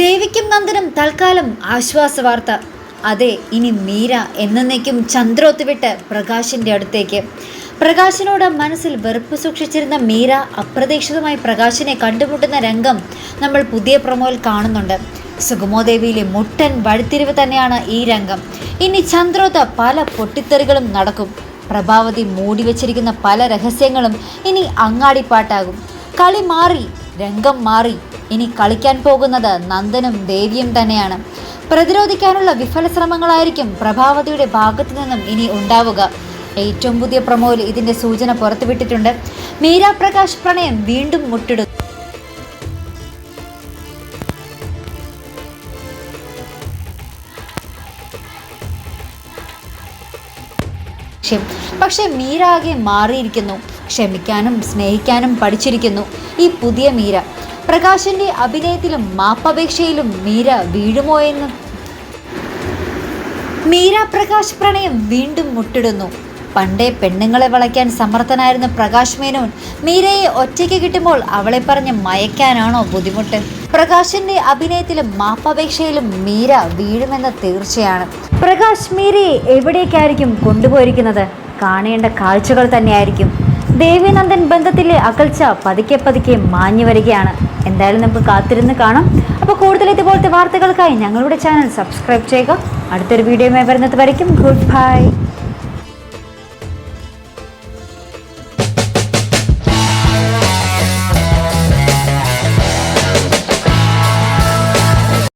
ദേവിക്കും നന്ദനും തൽക്കാലം ആശ്വാസ വാർത്ത അതെ ഇനി മീര എന്നേക്കും ചന്ദ്രോത്ത് വിട്ട് പ്രകാശിന്റെ അടുത്തേക്ക്. പ്രകാശിനോട് മനസ്സിൽ വെറുപ്പ് സൂക്ഷിച്ചിരുന്ന മീര അപ്രതീക്ഷിതമായി പ്രകാശിനെ കണ്ടുമുട്ടുന്ന രംഗം നമ്മൾ പുതിയ പ്രൊമോയിൽ കാണുന്നുണ്ട്. സുഗമോദേവിയിലെ മുട്ടൻ വഴിത്തിരിവ് തന്നെയാണ് ഈ രംഗം. ഇനി ചന്ദ്രോത്ത് പല പൊട്ടിത്തെറികളും നടക്കും. പ്രഭാവതി മൂടി വച്ചിരിക്കുന്ന പല രഹസ്യങ്ങളും ഇനി അങ്ങാടിപ്പാട്ടാകും. കളി മാറി രംഗം മാറി ഇനി കളിക്കാൻ പോകുന്നത് നന്ദനും ദേവിയും തന്നെയാണ്. പ്രതിരോധിക്കാനുള്ള വിഫല ശ്രമങ്ങളായിരിക്കും പ്രഭാവതിയുടെ ഭാഗത്തു നിന്നും ഇനി ഉണ്ടാവുക. ഏറ്റവും പുതിയ പ്രൊമോയിൽ ഇതിന്റെ സൂചന പുറത്തുവിട്ടിട്ടുണ്ട്. മീരാപ്രകാശ് പ്രണയം വീണ്ടും മുട്ടിടും. പക്ഷെ മീര ആകെ മാറിയിരിക്കുന്നു. ക്ഷമിക്കാനും സ്നേഹിക്കാനും പഠിച്ചിരിക്കുന്നു ഈ പുതിയ മീര. പ്രകാശിന്റെ അഭിനയത്തിലും മാപ്പപേക്ഷയിലും മീര വീഴുമോ എന്ന്? മീര പ്രകാശ് പ്രണയം വീണ്ടും മുട്ടിടുന്നു. പണ്ടേ പെണ്ണുങ്ങളെ വളയ്ക്കാൻ സമർത്ഥനായിരുന്ന പ്രകാശ് മേനോൻ മീരയെ ഒറ്റയ്ക്ക് കിട്ടുമ്പോൾ അവളെ പറഞ്ഞ് മയക്കാനാണോ ബുദ്ധിമുട്ട്? പ്രകാശിന്റെ അഭിനയത്തിലും മാപ്പപേക്ഷയിലും മീര വീഴുമെന്ന തീർച്ചയാണ്. പ്രകാശ് മീരയെ എവിടേക്കായിരിക്കും കൊണ്ടുപോയിരിക്കുന്നത്? കാണേണ്ട കാഴ്ചകൾ തന്നെയായിരിക്കും. ദേവിനന്ദൻ ബന്ധത്തിലെ അകൽച്ച പതുക്കെ പതുക്കെ മാഞ്ഞു വരികയാണ്. എന്തായാലും നമുക്ക് കാത്തിരുന്ന് കാണാം. അപ്പോൾ കൂടുതൽ ഇതുപോലത്തെ വാർത്തകൾക്കായി ഞങ്ങളുടെ ചാനൽ സബ്സ്ക്രൈബ് ചെയ്യുക. അടുത്തൊരു വീഡിയോയുമായി വരുന്നത് വരയ്ക്കും. Good bye.